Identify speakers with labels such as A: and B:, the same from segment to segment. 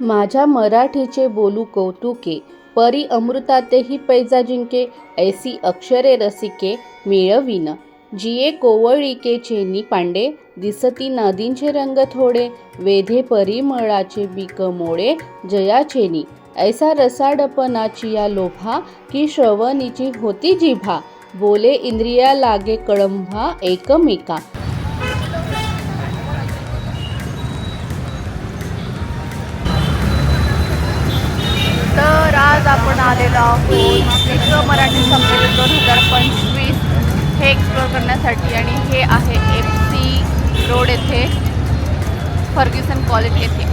A: माझ्या मराठीचे बोलू कौतुके परी अमृतातेही पैजा जिंके ऐसी अक्षरे रसिके मिळविन. जिये कोवळिके चेनी पांडे दिसती नादींचे रंग थोडे वेधे परिमळाचे बीक मोडे जयाचेनी. ऐसा रसाडपणाची या लोभा की श्रवणीची होती जिभा. बोले इंद्रिया लागे कळंभा एकमेका.
B: आलेलो आहोत. विश्व मराठी संमेलन दोन हजार पंचवीस हे एक्सप्लोर करण्यासाठी आणि हे आहे एफ सी रोड येथे फर्ग्युसन कॉलेज येथे.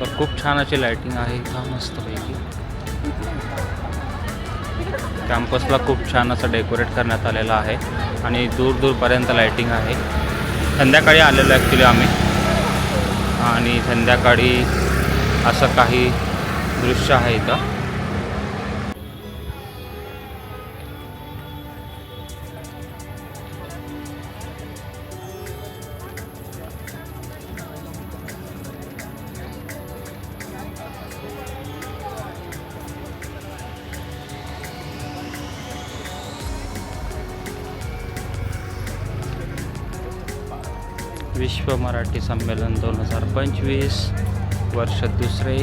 C: तर खूप छान अशी लायटिंग आहे इथं मस्तपैकी. कॅम्पसला खूप छान असं डेकोरेट करण्यात आलेलं आहे आणि दूर दूरपर्यंत लायटिंग आहे. संध्याकाळी आलेलो ॲक्च्युली आम्ही. आणि संध्याकाळी असं काही दृश्य आहे इथं. विश्व मराठी संमेलन दोन हजार पंचवीस वर्ष दुसरे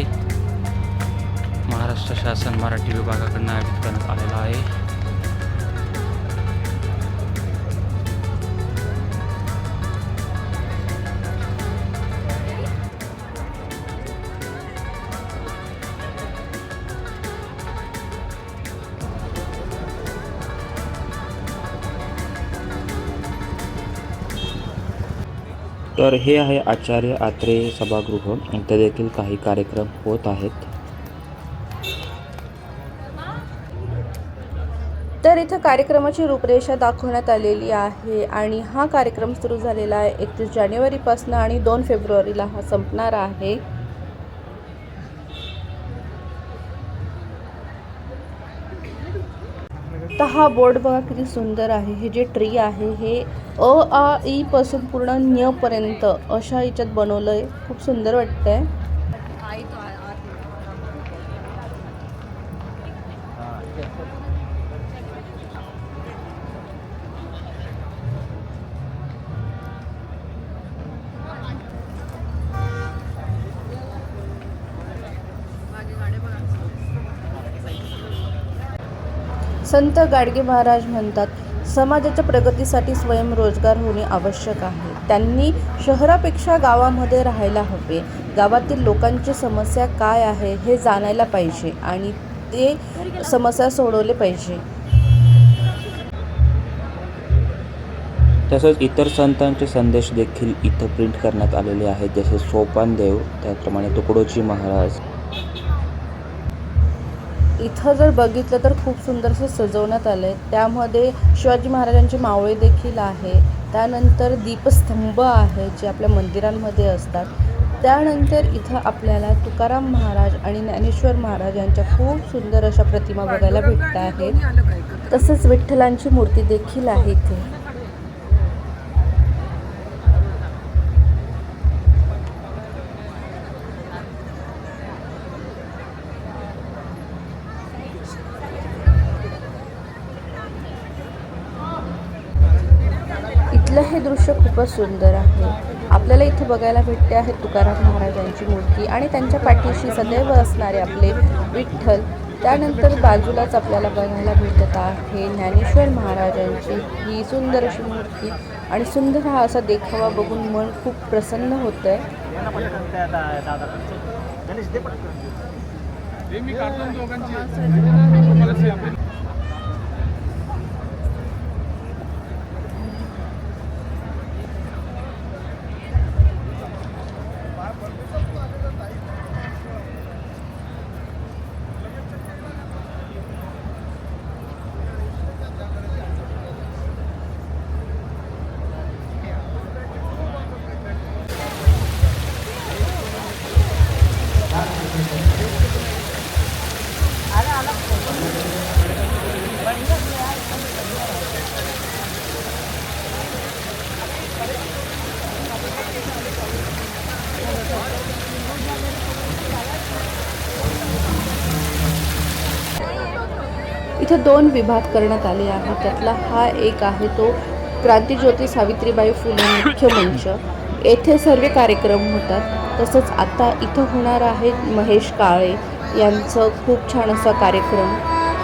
C: महाराष्ट्र शासन मराठी विभागाकडून आयोजित करण्यात आलेलं आहे. तर हे आहे आचार्य आत्रे सभागृह. इथे देखील काही कार्यक्रम होत आहेत.
A: तर इथं कार्यक्रमाची रूपरेषा दाखवण्यात आलेली आहे आणि हा कार्यक्रम सुरू झालेला आहे एकतीस जानेवारीपासून आणि दोन फेब्रुवारीला हा संपणार आहे. आता हा बोर्ड बघा किती सुंदर आहे. हे जे ट्री आहे हे अ आ ई पासून पूर्ण न्य पर्यंत अशा याच्यात बनवलं आहे खूप सुंदर वाटतंय. संत गाडगे महाराज म्हणतात समाजाच्या प्रगतीसाठी स्वयंरोजगार होणे आवश्यक आहे. त्यांनी शहरापेक्षा गावामध्ये राहायला हवे. गावातील लोकांची समस्या काय आहे हे जाणायला पाहिजे आणि ते समस्या सोडवले पाहिजे.
C: तसंच इतर संतांचे संदेश देखील इथं प्रिंट करण्यात आलेले आहेत. जसे सोपानदेव त्याचप्रमाणे तुकडोजी महाराज.
A: इथं जर बघितलं तर खूप सुंदर असं सजवण्यात आलं आहे त्यामध्ये शिवाजी महाराजांचे मावळे देखील आहे. त्यानंतर दीपस्तंभ आहे जे आपल्या मंदिरांमध्ये असतात. त्यानंतर इथं आपल्याला तुकाराम महाराज आणि ज्ञानेश्वर महाराज यांच्या खूप सुंदर अशा प्रतिमा बघायला भेटत आहेत. तसंच विठ्ठलांची मूर्ती देखील आहे इथे. हे दृश्य खूपच सुंदर आहे. आपल्याला इथे बघायला भेटते आहे तुकाराम महाराजांची मूर्ती आणि त्यांच्या पाठीशी सदैव असणारे आपले विठ्ठल. त्यानंतर बाजूलाच आपल्याला बघायला भेटत आहे ज्ञानेश्वर महाराजांची ही सुंदर अशी मूर्ती. आणि सुंदर हा असा देखावा बघून मन खूप प्रसन्न होत आहे इथे दोन विभाग करण्यात आले आहेत. त्यातला हा एक आहे तो क्रांतीज्योती सावित्रीबाई फुले मुख्य मंच. येथे सर्व कार्यक्रम होतात. तसंच आता इथं होणार आहे महेश काळे यांचं खूप छान असा कार्यक्रम.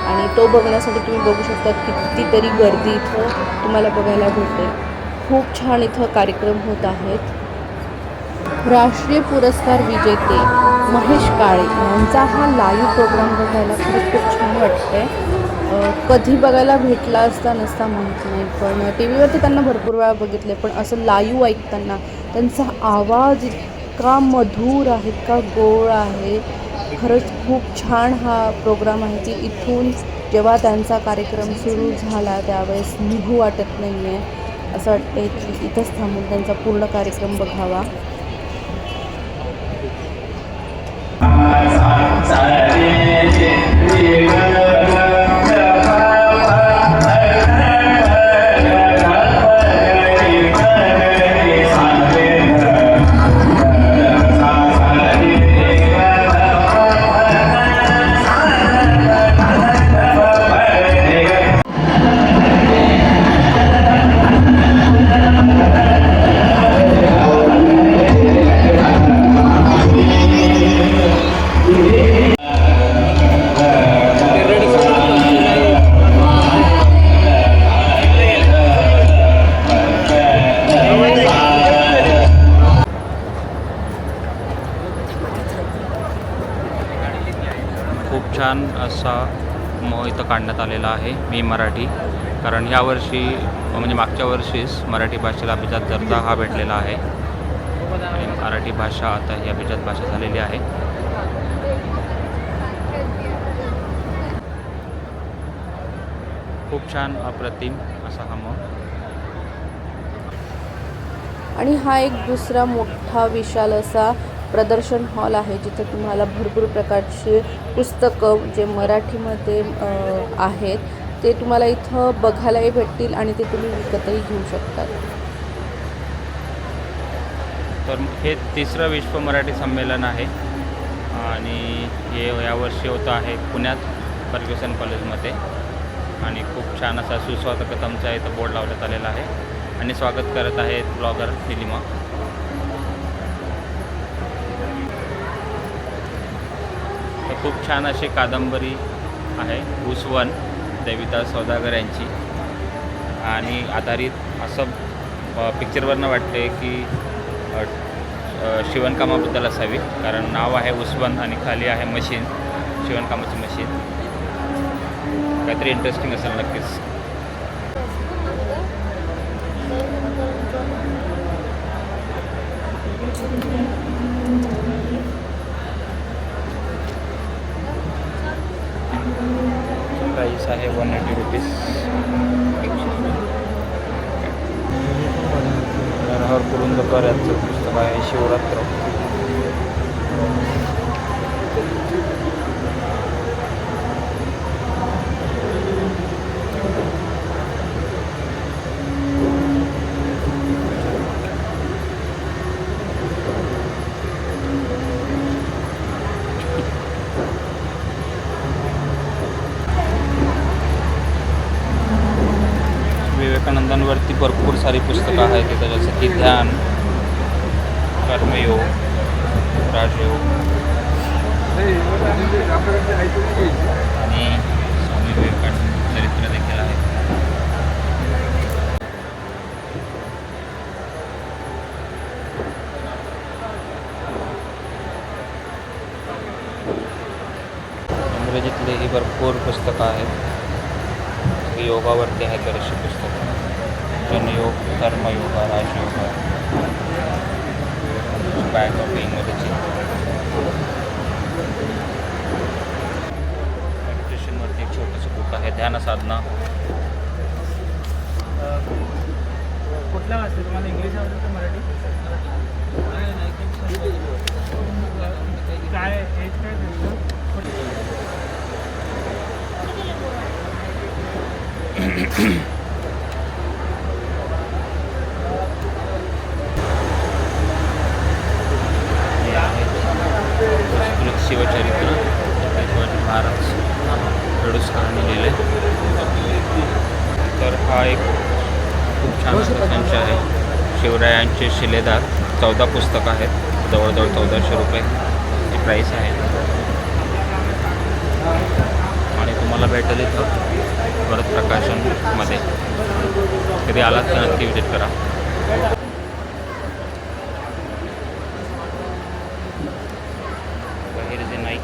A: आणि तो बघण्यासाठी तुम्ही बघू शकता कितीतरी गर्दी इथं तुम्हाला बघायला भेटते. खूप छान इथं कार्यक्रम होत आहेत. राष्ट्रीय पुरस्कार विजेते महेश काळे यांचा हा लाईव्ह प्रोग्राम बघायला खरंच खूप छान वाटतंय. कधी बघायला भेटला असता नसता माहीत नाही पण टी व्हीवरती त्यांना भरपूर वेळा बघितले पण असं लाईव्ह ऐकताना त्यांचा आवाज इतका मधुर आहे इतका गोड आहे. खरंच खूप छान हा प्रोग्राम आहे की इथून जेव्हा त्यांचा कार्यक्रम सुरू झाला त्यावेळेस निघू वाटत नाही आहे असं वाटतं की इथंच थांबून त्यांचा पूर्ण कार्यक्रम बघावा.
C: मी मराठी. कारण यावर्षी म्हणजे मागच्या वर्षीच मराठी भाषेला अभिजात दर्जा हा भेटलेला आहे. आणि मराठी भाषा आता ही अभिजात भाषा झालेली आहे. खूप छान अप्रतिम असा हा मग.
A: आणि हा एक दुसरा मोठा विशाल असा प्रदर्शन हॉल आहे जिथे तुम्हाला भरपूर प्रकारची पुस्तकं जे मराठीमध्ये आहेत ते तुम्हाला इथं बघायलाही भेटतील आणि ते तुम्ही विकतही घेऊ शकतात.
C: तर हे तिसरं विश्व मराठी संमेलन आहे. आणि हे यावर्षी होतं आहे पुण्यात फर्ग्युसन कॉलेजमध्ये. आणि खूप छान असा सुस्वागतमचा इथं बोर्ड लावण्यात आलेला आहे. आणि स्वागत करत आहेत ब्लॉगर निलिमा. तर खूप छान अशी कादंबरी आहे उसवन देविदास सौदागर यांची. आणि आधारित असं पिक्चरवरनं वाटते की शिवणकामाबद्दल असावी. कारण नाव आहे उस्वन आणि खाली आहे मशीन शिवणकामाची मशीन. काहीतरी इंटरेस्टिंग असेल नक्कीच. प्राईस आहे one eighty rupees Narhar Kurundkar यांचं पुस्तक आहे शिवरात्र विवेकानंदांवरती भरपूर सारी पुस्तकं आहेत तिथं जसं की ध्यान कर्मयोग राजयोग आणि स्वामी विवेकानंद चरित्र देखील आहे इंग्रजीतले ही भरपूर पुस्तकं आहेत. योगावरती आहेत बरीचशी पुस्तकं. जनयोग कर्मयोग राजयोग. बँक ऑफ इंग्रजी मेडिटेशनवरती एक छोटंसं बुक आहे ध्यान साधना.
D: कुठला वाचते तुम्हाला इंग्लिश आवडतं मराठी काय एज काय तुमचं
C: हे आहे संस्कृत शिवचरित्र छत्रपती शिवाजी महाराज पेडुसकरांनी लिहिले तर हा एक खूप छान असा संच आहे. शिवरायांचे शिलेदार चौदा पुस्तकं आहेत. जवळजवळ चौदाशे रुपये ही प्राईस आहे. आणि तुम्हाला भेटेल इथं. परत प्रकाशनमध्ये कधी आलात तर नक्की विजिट करा बाहेर जे नाही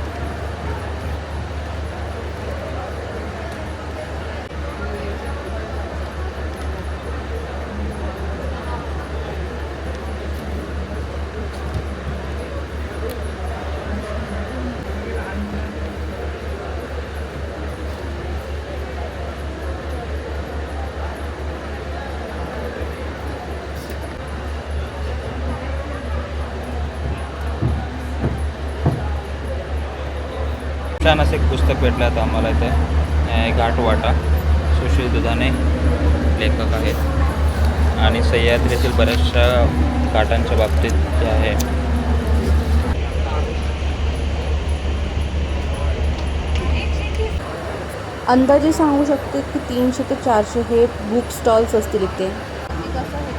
C: छान असं एक पुस्तक भेटलं आता आम्हाला इथे. घाटवाटा सुशील दुधाने लेखक आहेत. आणि सह्याद्रीतील बऱ्याचशा घाटांच्या बाबतीत जे आहे.
A: अंदाजे सांगू शकते की तीनशे ते चारशे हे बुक स्टॉल्स असतील इथे.
B: कसं हे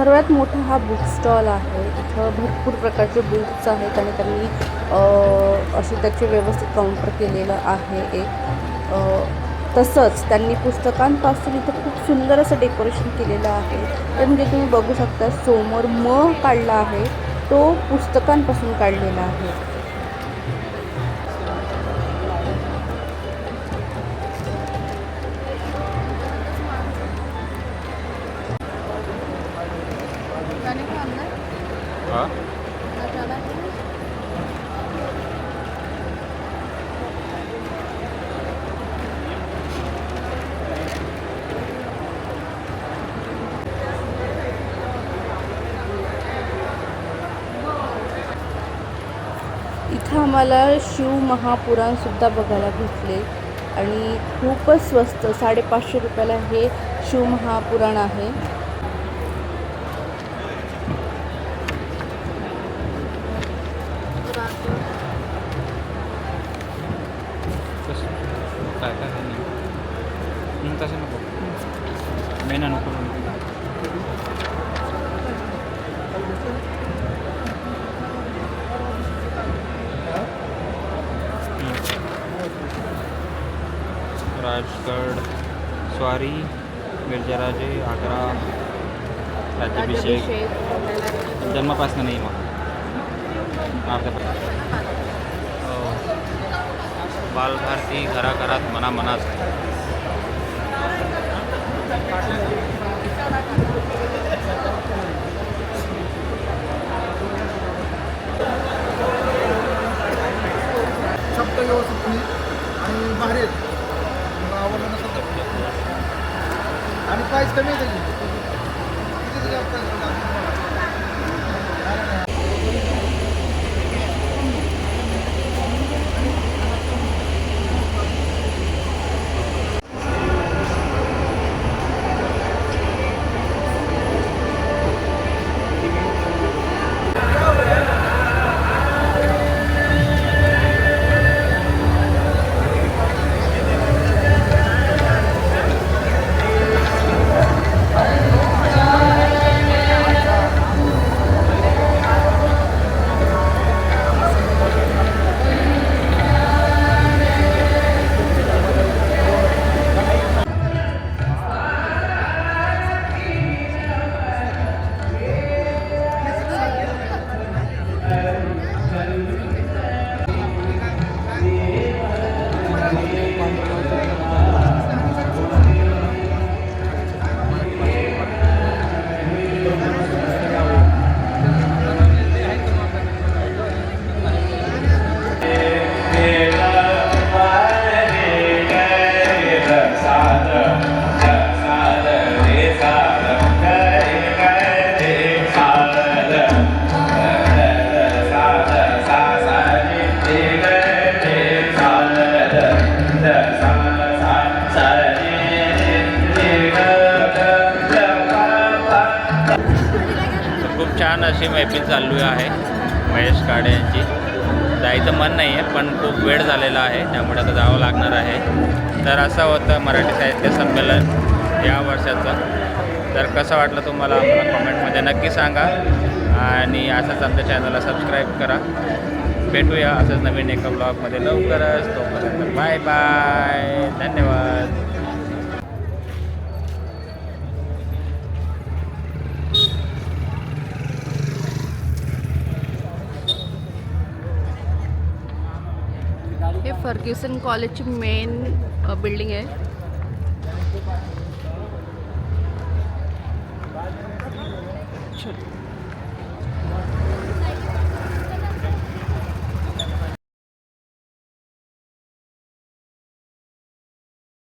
A: सर्वात मोठा हा बुक स्टॉल आहे. इथं भरपूर प्रकारचे बुक्स आहेत आणि त्यांनी असे त्याचे व्यवस्थित काउंटर केलेलं आहे एक. तसंच त्यांनी पुस्तकांपासून इथं खूप सुंदर असं डेकोरेशन केलेलं आहे. तर म्हणजे तुम्ही बघू शकता समोर म काढला आहे. तो पुस्तकांपासून काढलेला आहे. इथं आम्हाला शिव महापुराणसुद्धा बघायला भेटले. आणि खूपच स्वस्त साडेपाचशे रुपयाला हे शिव महापुराण आहे
C: कसं काय काय आहे नाही हं, तसं नको मेना नको हं. राजगड स्वारी मिर्जाराजे आग्रा राज्याभिषेक. जन्मापासून नाही मग अर्ध्या हो. बालभारती घराघरात मनामनात
E: शब्द व्यवस्थित नाही आणि भारी आहेत मला आवडलं नसेल तर आणि प्राईस कमी
C: अशी मैफिल चालू आहे महेश काडे यांची. जायचं मन नाही आहे पण खूप वेळ झालेला आहे त्यामुळे आता जावं लागणार आहे. तर असं होतं मराठी साहित्य संमेलन या वर्षाचं. तर कसं वाटलं तुम्हाला आम्हाला कमेंटमध्ये नक्की सांगा. आणि असंच आमच्या चॅनलला सबस्क्राईब करा. भेटूया असंच नवीन एका ब्लॉगमध्ये लवकरच. तोपर्यंत बाय बाय. धन्यवाद.
B: फर्ग्युसन कॉलेजची मेन बिल्डिंग आहे.